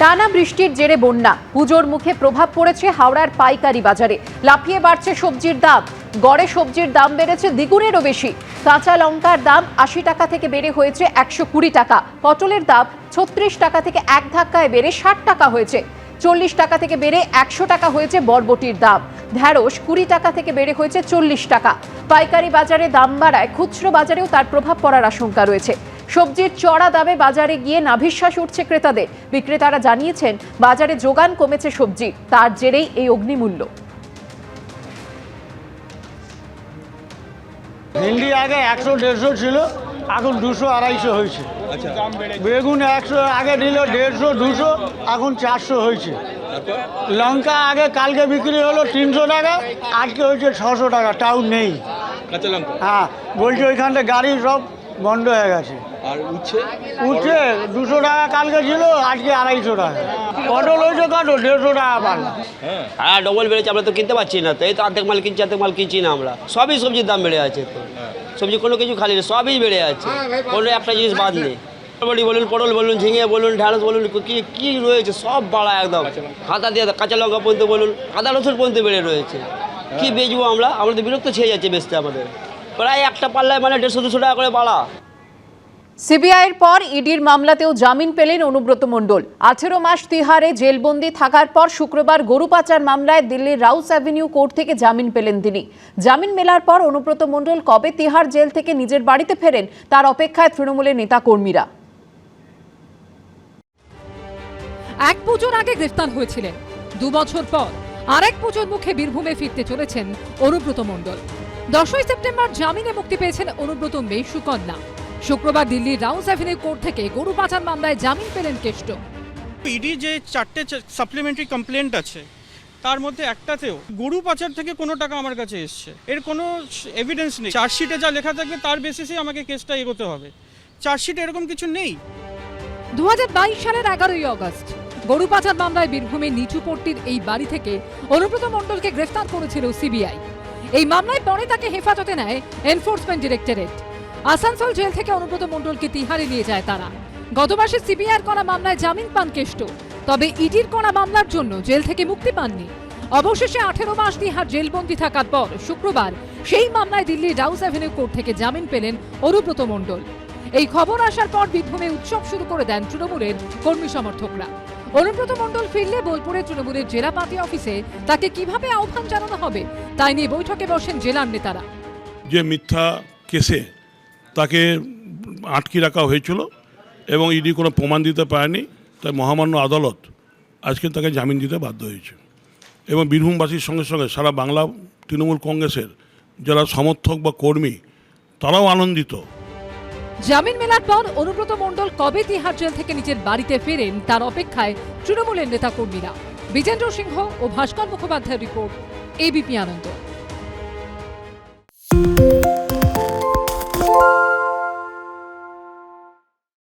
টানা বৃষ্টির জেরে বন্যা। পুজোর মুখে প্রভাব পড়েছে হাওড়ার পাইকারি বাজারে। লাফিয়ে বাড়ছে সবজির দাম। গড়ে সবজির দাম বেড়েছে দ্বিগুণেরও বেশি। কাঁচা লঙ্কার দাম আশি টাকা থেকে বেড়ে হয়েছে একশো কুড়ি টাকা। পটলের দাম ছত্রিশ টাকা থেকে এক ধাক্কায় বেড়ে ষাট টাকা হয়েছে। চল্লিশ টাকা থেকে বেড়ে একশো টাকা হয়েছে বরবটির দাম। ঢ্যাঁড়স কুড়ি টাকা থেকে বেড়ে হয়েছে চল্লিশ টাকা। পাইকারি বাজারে দাম বাড়ায়, খুচরো বাজারেও তার প্রভাব পড়ার আশঙ্কা রয়েছে। সবজির চড়া দামে বাজারে গিয়ে নাভিশ্বাস উঠছে ক্রেতাদের। বিক্রেতারা জানিয়েছেন বাজারে যোগান কমেছে সবজি তার জেরেই এই অগ্নিমূল্য। ভিন্ডি আগে একশো দেড়শো ছিল এখন দুশো আড়াইশো হয়েছে। বেগুন একশো আগে নিল দেড়শো দুশো এখন চারশো হয়েছে। লঙ্কা আগে কালকে বিক্রি হলো তিনশো টাকা আজকে হয়েছে ছশো টাকা টাউন নেই। হ্যাঁ বলছি ওইখানটা গাড়ি সব বন্ধ হয়ে গেছে। আর উচ্ছে? উঠছে দুশো টাকা কালকে ছিল আজকে আড়াইশো টাকা। পটল হয়েছে কত? দেড়শো টাকা পারলাম হ্যাঁ হ্যাঁ ডবল বেড়েছে আমরা তো কিনতে পারছি না। তো এই তো অর্ধেক মাল কিনছি অর্ধেক মাল কিনছি না আমরা। সবই সবজির দাম বেড়ে আছে তো। সবজি কোনো কিছু খালি নেই সবই বেড়ে আছে। কোনো একটা জিনিস বাদ নেই। বলি বলুন পটল বলুন ঝিঙে বলুন ঢ্যাঁড়স বলুন কি কি রয়েছে সব বাড়া একদম। খাতা দিয়ে কাঁচা লঙ্কা পর্যন্ত বলুন আদা রসুন পর্যন্ত বেড়ে রয়েছে। কি বেচবো আমরা? আমাদের বিরক্ত ছেয়ে যাচ্ছে বেচতে আমাদের। প্রায় একটা পাল্লায় মানে দেড়শো দুশো টাকা করে বাড়া সিবিআইয়ের পর ইডির মামলাতেও জামিন পেলেন অনুব্রত মণ্ডল। আঠেরো মাস তিহারে জেলবন্দি থাকার পর শুক্রবার গরু পাচার মামলায় দিল্লির রাউস অ্যাভিনিউ কোর্ট থেকে জামিন পেলেন তিনি। জামিন মেলার পর অনুব্রত মণ্ডল কবে তিহার জেল থেকে নিজের বাড়িতে ফেরেন তার অপেক্ষায় তৃণমূলের নেতাকর্মীরা। এক পুজোর আগে গ্রেফতার হয়েছিলেন। দু বছর পর আরেক পুজোর মুখে বীরভূমে ফিরতে চলেছেন অনুব্রত মণ্ডল। দশই সেপ্টেম্বর জামিনে মুক্তি পেয়েছেন অনুব্রত মেয়ে সুকন্যা। শুক্রবার দিল্লির রাউস অ্যাভিনিউ কোর্ট থেকে গরু পাচার মামলায় জামিন পেলেন কেষ্ট। ইডি যে চারটে সাপ্লিমেন্টারি কমপ্লেন্ট আছে তার মধ্যে একটাতেও গরু পাচার থেকে কোনো টাকা আমার কাছে এসছে। এর কোনো এভিডেন্স নেই। চার্জশিটে যা লেখা থাকবে তার বেসিসে আমাকে কেসটা এগোতে হবে। চার্জশিটে এরকম কিছু নেই? দু হাজার বাইশ সালের এগারোই অগস্ট গরু পাচার মামলায় বীরভূমের নিচুপট্টির এই বাড়ি থেকে অনুব্রত মণ্ডলকে গ্রেফতার করেছিল সিবিআই। এই মামলায় পরে তাকে হেফাজতে নেয় এনফোর্সমেন্ট ডিরেক্টরেট। আসানসোল জেল থেকে অনুব্রত মণ্ডলকে তিহারে নিয়ে যায় তারা। গত মাসে সিবিআইয়ের করা মামলায় জামিন পান কেষ্ট। তবে ইডির করা মামলার জন্য জেল থেকে মুক্তি পাননি। অবশেষে আঠেরো মাস তিহার জেলবন্দি থাকার পর শুক্রবার সেই মামলায় দিল্লির রাউস অ্যাভিনিউ কোর্ট থেকে জামিন পেলেন অনুব্রত মণ্ডল। এই খবর আসার পর বীরভূমে উৎসব শুরু করে দেন তৃণমূলের কর্মী সমর্থকরা। অনুব্রত মণ্ডল ফিরলে বোলপুরের তৃণমূলের জেলা পার্টি অফিসে তাকে কীভাবে আহ্বান জানানো হবে, তাই নিয়ে বৈঠকে বসেন জেলার নেতারা। যে মিথ্যা কেসে তাকে আটকে রাখা হয়েছিল এবং ইডি কোনো প্রমাণ দিতে পারেনি, তাই মহামান্য আদালত আজকে তাকে জামিন দিতে বাধ্য হয়েছে। এবং বীরভূমবাসীর সঙ্গে সঙ্গে সারা বাংলা তৃণমূল কংগ্রেসের যারা সমর্থক বা কর্মী, তারাও আনন্দিত জামিন মেলার পর অনুব্রত মণ্ডল কবে তিহার জেল থেকে নিজের বাড়িতে ফেরেন তার অপেক্ষায় তৃণমূলের নেতাকর্মীরা। বিজেন্দ্র সিংহ ও ভাস্কর মুখোপাধ্যায়ের রিপোর্ট এবিপি আনন্দ।